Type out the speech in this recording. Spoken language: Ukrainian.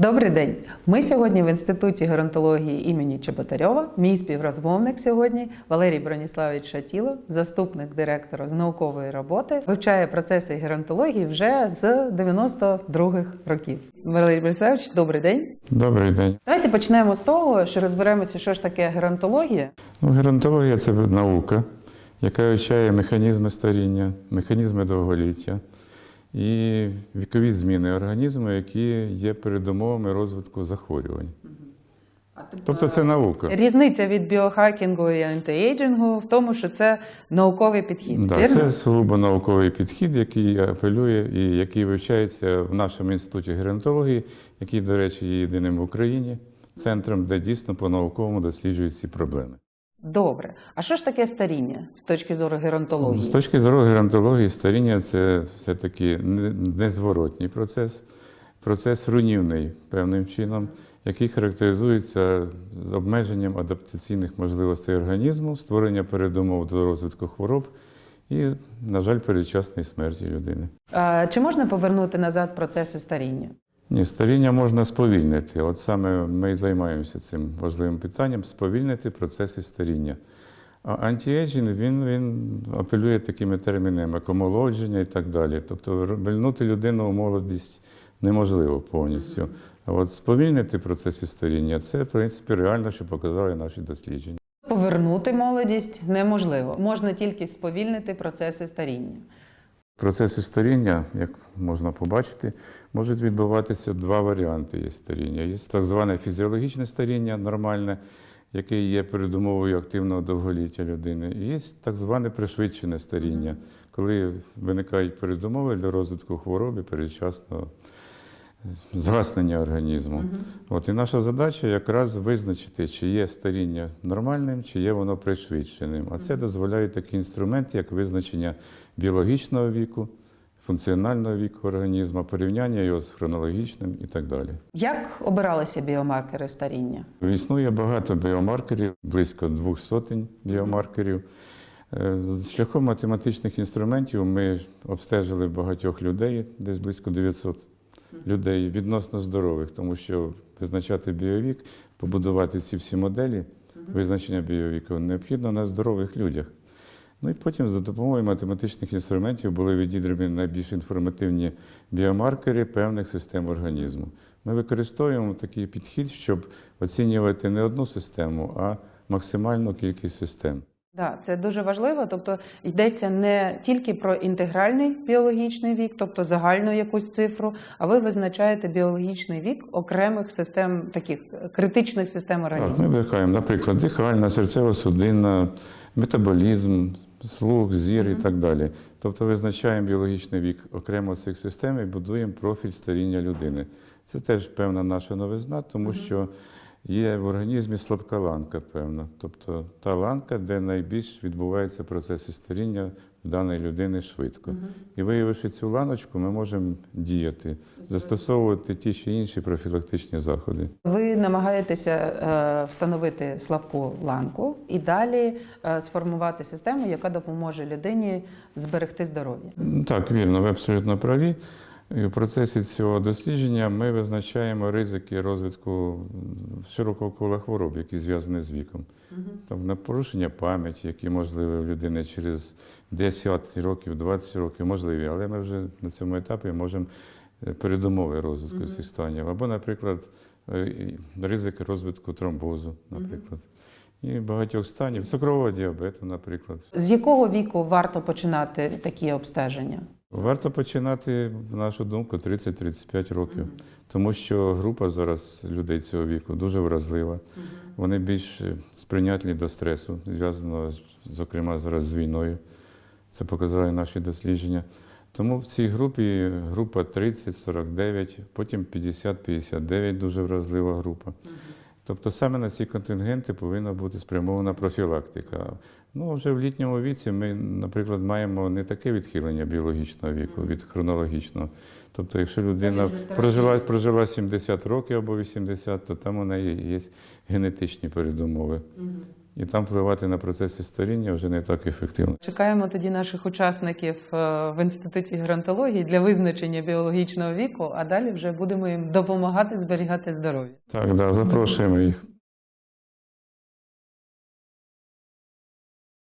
Добрий день. Ми сьогодні в інституті геронтології імені Чеботарьова. Мій співрозмовник сьогодні Валерій Броніславович Шатіло, заступник директора з наукової роботи, вивчає процеси геронтології вже з 92-х років. Валерій Броніславович, добрий день. Добрий день. Давайте почнемо з того, що розберемося, що ж таке геронтологія. Ну, геронтологія це наука, яка вивчає механізми старіння, механізми довголіття і вікові зміни організму, які є передумовами розвитку захворювань. Тобто це наука. Різниця від біохакінгу і антиейджингу в тому, що це науковий підхід. Да, вірно? це сугубо науковий підхід, який апелює і який вивчається в нашому інституті геронтології, який, до речі, є єдиним в Україні центром, де дійсно по-науковому досліджують ці проблеми. Добре. А що ж таке старіння з точки зору геронтології? З точки зору геронтології, старіння це все-таки не- незворотній процес, процес руйнівний певним чином, який характеризується з обмеженням адаптаційних можливостей організму, створення передумов до розвитку хвороб і, на жаль, передчасної смерті людини. Чи можна повернути назад процеси старіння? Ні, старіння можна сповільнити. От саме ми і займаємося цим важливим питанням сповільнити процеси старіння. А антіейджинг, він, він апелює такими термінами, як омолодження і так далі. Тобто вернути людину у молодість неможливо повністю. А от сповільнити процеси старіння це, в принципі, реально, що показали наші дослідження. Повернути молодість неможливо. Можна тільки сповільнити процеси старіння. Процеси старіння, як можна побачити, можуть відбуватися два варіанти є старіння. Є так зване фізіологічне старіння, нормальне, яке є передумовою активного довголіття людини. І є так зване пришвидшене старіння, коли виникають передумови для розвитку хвороби передчасного згаснення організму. От і наша задача якраз визначити, чи є старіння нормальним, чи є воно пришвидшеним. А це дозволяє такі інструменти, як визначення біологічного віку, функціонального віку організму, порівняння його з хронологічним і так далі. Як обиралися біомаркери старіння? Існує багато біомаркерів, близько двох сотень біомаркерів. Е, з Шляхом математичних інструментів ми обстежили багатьох людей, десь близько 900 людей відносно здорових, тому що визначати біовік, побудувати ці всі моделі визначення біовіку необхідно на здорових людях. Ну і потім за допомогою математичних інструментів були відібрані найбільш інформативні біомаркери певних систем організму. Ми використовуємо такий підхід, щоб оцінювати не одну систему, а максимальну кількість систем. Да, це дуже важливо. Тобто йдеться не тільки про інтегральний біологічний вік, тобто загальну якусь цифру, а ви визначаєте біологічний вік окремих систем, таких критичних систем Так, ми вдихаємо, наприклад, дихальна, серцево-судинна, метаболізм, слух, зір і так далі. Тобто визначаємо біологічний вік окремо цих систем і будуємо профіль старіння людини. Це теж певна наша новизна, тому що є в організмі слабка ланка, певна. Тобто та ланка, де найбільш відбуваються процеси старіння даної людини швидко. І виявивши цю ланочку, ми можемо діяти, застосовувати ті чи інші профілактичні заходи. Ви намагаєтеся е, встановити слабку ланку і далі е, сформувати систему, яка допоможе людині зберегти здоров'я. Так, вірно, ви абсолютно праві. І в процесі цього дослідження ми визначаємо ризики розвитку широкого кола хвороб, які зв'язані з віком. Там на порушення пам'яті, які можливі в людини через 10 років, 20 років, можливі, але ми вже на цьому етапі можемо е, передумови розвитку цих станів. Або, наприклад, е, ризик розвитку тромбозу, наприклад. І багатьох станів, цукрового діабету, наприклад. З якого віку варто починати такі обстеження? Варто починати, в нашу думку, 30-35 років, тому що група зараз людей цього віку дуже вразлива. Вони більш сприйнятлі до стресу, зв'язаного, зокрема, зараз з війною. Це показали наші дослідження. Тому в цій групі група 30-49, потім 50-59 дуже вразлива група. Тобто саме на ці контингенти повинна бути спрямована профілактика. Ну, вже в літньому віці ми, наприклад, маємо не таке відхилення біологічного віку від хронологічного. Тобто, якщо людина прожила, прожила 70 років або 80, то там у неї є генетичні передумови. і там впливати на процеси старіння вже не так ефективно. Чекаємо тоді наших учасників е, в інституті геронтології для визначення біологічного віку, а далі вже будемо їм допомагати зберігати здоров'я. Так, да, запрошуємо їх.